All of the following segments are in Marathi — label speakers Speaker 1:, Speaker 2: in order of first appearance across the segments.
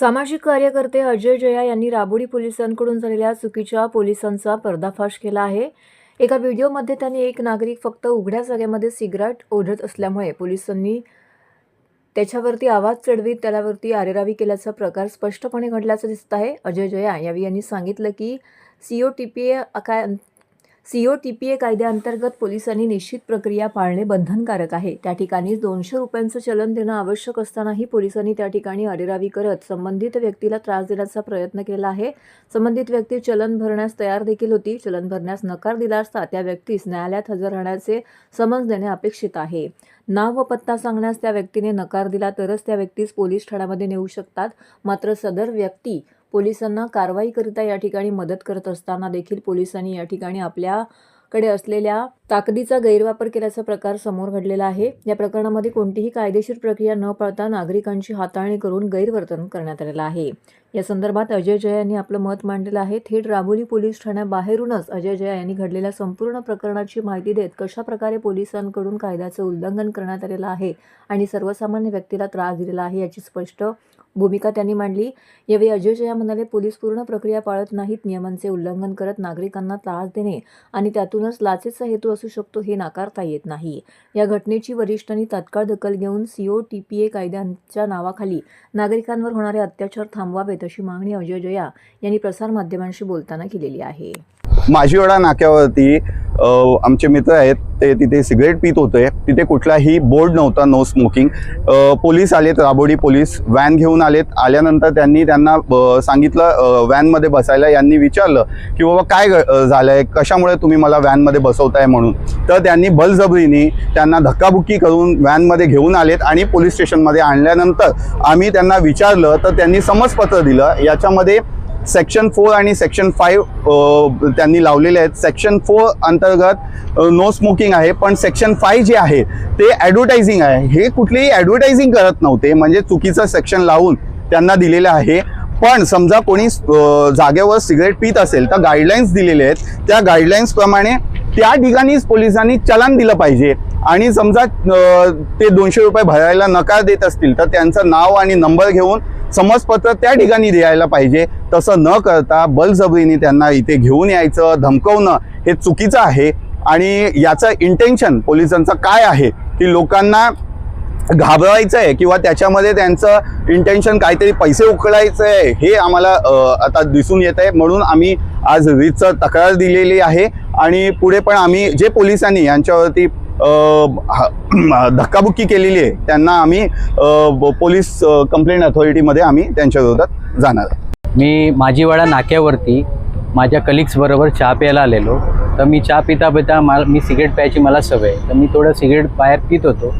Speaker 1: सामाजिक कार्यकर्ते अजय जया यांनी राबोडी पोलिसांकडून झालेल्या चुकीच्या पोलिसांचा पर्दाफाश केला आहे. एका व्हिडिओमध्ये त्यांनी एक नागरिक फक्त उघड्या जागेमध्ये सिगारेट ओढत असल्यामुळे पोलिसांनी त्याच्यावरती आवाज चढवीत त्यालावरती आरेरावी केल्याचा प्रकार स्पष्टपणे घडल्याचं दिसत आहे. अजय जया यावेळी यांनी सांगितलं की C O T P A काय C O T P A कायद्याअंतर्गत पोलिसांनी निश्चित प्रक्रिया पाळणे बंधनकारक आहे. त्या ठिकाणी दोनशे रुपयांचं चलन देणं आवश्यक असतानाही पोलिसांनी त्या ठिकाणी अरेरावी करत संबंधित व्यक्तीला त्रास देण्याचा प्रयत्न केला आहे. संबंधित व्यक्ती चलन भरण्यास तयार देखील होती. चलन भरण्यास नकार दिला असता त्या व्यक्तीस न्यायालयात हजर राहण्याचे समज देणे अपेक्षित आहे. नाव व पत्ता सांगण्यास त्या व्यक्तीने नकार दिला तरच त्या व्यक्तीस पोलीस ठाण्यामध्ये नेऊ शकतात. मात्र सदर व्यक्ती पोलिसांना कारवाईकरिता या ठिकाणी मदत करत असताना देखील पोलिसांनी या ठिकाणी आपल्याकडे असलेल्या ताकदीचा गैरवापर केल्याचा प्रकार समोर घडलेला आहे. या प्रकरणामध्ये कोणतीही कायदेशीर प्रक्रिया न पाळता नागरिकांची हाताळणी करून गैरवर्तन करण्यात आलेलं आहे. या संदर्भात अजय जया यांनी आपलं मत मांडलेलं आहे. थेट राबोली पोलीस ठाण्याबाहेरूनच अजय जया यांनी घडलेल्या संपूर्ण प्रकरणाची माहिती देत कशा प्रकारे पोलिसांकडून कायद्याचं उल्लंघन करण्यात आलेलं आहे आणि सर्वसामान्य व्यक्तीला त्रास दिलेला आहे याची स्पष्ट भूमिका त्यांनी मांडली. यावेळी अजय जया म्हणाले पोलीस पूर्ण प्रक्रिया पाळत नाहीत नियमांचे उल्लंघन करत नागरिकांना त्रास देणे आणि त्यातूनच लाचेचा हेतू असू शकतो हे नाकारता येत नाही. या घटनेची वरिष्ठांनी तात्काळ दखल घेऊन सीओ टी पी ए कायद्यांच्या नावाखाली नागरिकांवर होणारे अत्याचार थांबवावेत अशी मागणी अजय जया यांनी प्रसारमाध्यमांशी बोलताना केलेली आहे.
Speaker 2: माझीवाडा नाक्यावरती आमचे मित्र आहेत ते तिथे सिगरेट पित होते. तिथे कुठलाही बोर्ड नव्हता नो स्मोकिंग पोलीस आलेत राबोडी पोलीस. व्हॅन घेऊन आलेत. आल्यानंतर त्यांनी त्यांना सांगितलं व्हॅनमध्ये बसायला. यांनी विचारलं की बाबा काय ग- आहे कशामुळे तुम्ही मला व्हॅनमध्ये बसवताय म्हणून? तर त्यांनी बलजबरीने त्यांना धक्काबुक्की करून व्हॅनमध्ये घेऊन आलेत आणि पोलीस स्टेशनमध्ये आणल्यानंतर आम्ही त्यांना विचारलं तर त्यांनी समजपत्र दिलं. याच्यामध्ये सेक्शन फोर आणि सेक्शन फाईव्ह त्यांनी लावलेले आहेत. सेक्शन फोर अंतर्गत नो स्मोकिंग आहे पण सेक्शन फाय जे आहे ते ॲडव्हर्टायझिंग आहे. हे कुठलीही ॲडव्हर्टायझिंग करत नव्हते. म्हणजे चुकीचं सेक्शन लावून त्यांना दिलेलं आहे. पण समजा कोणी जागेवर सिगरेट पित असेल तर गाईडलाईन्स दिलेले आहेत. त्या गाईडलाईन्सप्रमाणे त्या ठिकाणीच पोलिसांनी चलन दिलं पाहिजे. आणि समजा ते दोनशे रुपये भरायला नकार देत असतील तर त्यांचं नाव आणि नंबर घेऊन समजपत्र त्या ठिकाणी द्यायला पाहिजे. तसं न करता बलजबरीने त्यांना इथे घेऊन यायचं धमकवणं हे चुकीचं आहे. आणि याचं इंटेन्शन पोलिसांचं काय आहे? की लोकांना घाबरायचं आहे किंवा त्याच्यामध्ये त्यांचं इंटेन्शन काहीतरी पैसे उकळायचं आहे हे आम्हाला आता दिसून येत आहे म्हणून आम्ही आज रीतचं तक्रार दिलेली आहे. आणि पुढे पण आम्ही जे पोलिसांनी यांच्यावरती धक्काबुक्की केलेली आहे. त्यांना आम्ही पोलीस कंप्लेंट अथॉरिटीमध्ये आम्ही त्यांच्या विरोधात जाणार
Speaker 3: मी माझीवाडा नाक्यावरती माझ्या कलिग्सबरोबर चहा प्यायला आलेलो. तर मी चहा पिता पिता मला मी सिगरेट प्यायची मला सवय तर मी थोडं सिगरेट बाहेर पित होतो.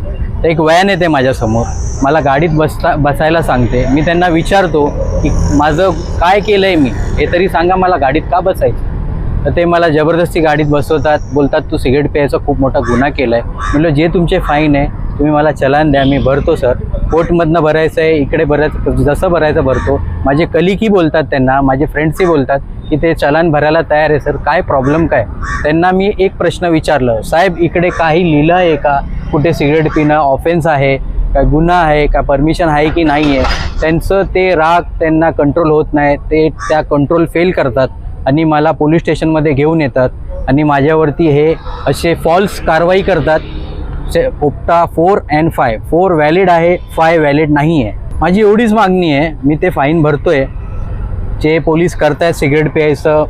Speaker 3: तर एक वॅन येते माझ्यासमोर. मला गाडीत बसता बसायला सांगते. मी त्यांना विचारतो की माझं काय केलं आहे मी? हे तरी सांगा मला गाडीत का बसायचं? तर ते मला जबरदस्ती गाडीत बसवतात. बोलतात तू सिगरेट प्यायचा खूप मोठा गुन्हा केला आहे म्हटलं जे तुमचे फाईन आहे तुम्ही मला चलान द्या मी भरतो सर कोर्टमधनं भरायचं आहे इकडे भरायचं जसं भरायचं भरतो. माझे कलिकही बोलतात त्यांना माझे फ्रेंड्सही बोलतात की ते चलान भरायला तयार आहे सर काय प्रॉब्लेम काय? त्यांना मी एक प्रश्न विचारलं साहेब इकडे काही लिहिलं आहे का? कुठे सिगरेट पिणं ऑफेन्स आहे काय गुन्हा आहे का परमिशन आहे की नाही आहे त्यांचं ते राग त्यांना कंट्रोल होत नाही ते त्या कंट्रोल फेल करतात. आणि मला पोलीस स्टेशनमध्ये घेऊन येतात आणि माझ्यावरती हे असे फॉल्स कारवाई करतात. से ओप्टा four and five four valid आहे फाय व्हॅलिड नाही आहे माझी एवढीच मागणी आहे मी ते फाईन भरतो आहे जे पोलीस करतायत सिगरेट प्यायचं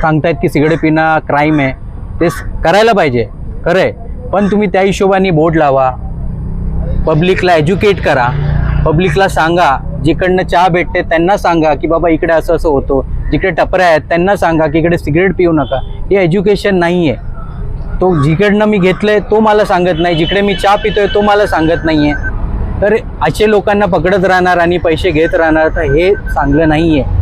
Speaker 3: सांगतायत की सिगरेट पिणं क्राईम आहे ते करायला पाहिजे. खरं आहे पण तुम्ही त्या हिशोबाने बोर्ड लावा. पब्लिकला एज्युकेट करा. पब्लिकला सांगा. जिकडनं चहा भेटते त्यांना सांगा की बाबा इकडे असं असं होतं. जिकडे टपऱ्या आहेत त्यांना सांगा की इकडे सिगरेट पिऊ नका. हे एज्युकेशन नाही आहे तो जिकडनं मी घेतलंय तो मला सांगत नाही. जिकडे मी चहा पितोय तो मला सांगत नाही आहे तर असे लोकांना पकडत राहणार आणि पैसे घेत राहणार तर हे चांगलं नाही आहे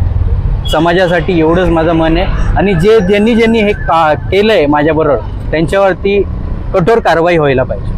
Speaker 3: समाजासाठी एवढंच माझं मन आहे. आणि जे ज्यांनी ज्यांनी हे का केलं आहे माझ्याबरोबर त्यांच्यावरती कठोर कारवाई व्हायला पाहिजे.